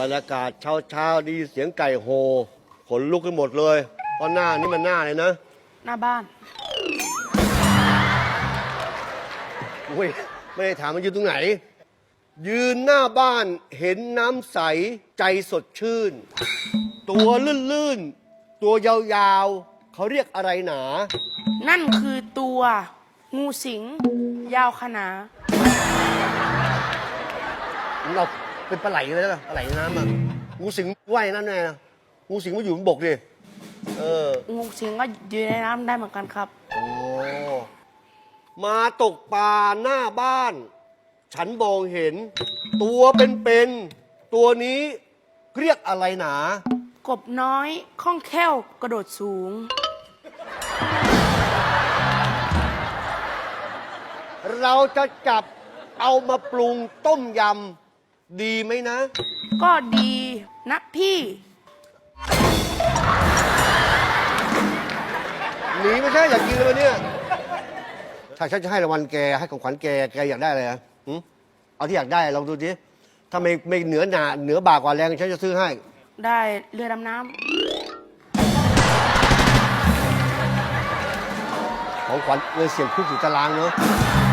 บรรยากาศเช้าเช้าๆดีเสียงไก่โฮขนลุกขึ้นหมดเลยเพราะหน้านี่มันหน้าเลยนะหน้าบ้านอุ้ยไม่ได้ถามมันยืนตรงไหน ยืนหน้าบ้านเห็นน้ำใสใจสดชื่น ตัวลื่นๆ ตัวยาวๆเขาเรียกอะไรหนา นั่นคือตัว งูสิง ยาวขนาเรา เป็นปลาไหลเลยนะปลาไหลในน้ำอะงูสิงว่ายน้ำแน่นะงูสิงมาอยู่บนบกดิเออ งูสิงก็อยู่ในน้ำได้เหมือนกันครับ โอ้มาตกปลาหน้าบ้าน ฉันมองเห็น ตัวเป็นๆตัวนี้เรียกอะไรหนา กบน้อยคล่องแคล่วกระโดดสูง เราจะจับเอามาปรุงต้มยำ ดีไหมนะ ก็ดีนะพี่ หนีไม่ใช่อยากกินเลยวันเนี่ย ถ้าฉันจะให้รางวัลแกให้ของขวัญแกแกอยากได้อะไรอะหึเอาที่อยากได้ลองดูดิถ้าไม่ไม่เหนือหนาเหนือบากกว่าแรงฉันจะซื้อให้ ได้เรือดำน้ของขวัญเงินเสียงคุกอยู่ตารางเนาะำ